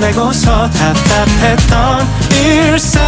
메고서 답답했던 일상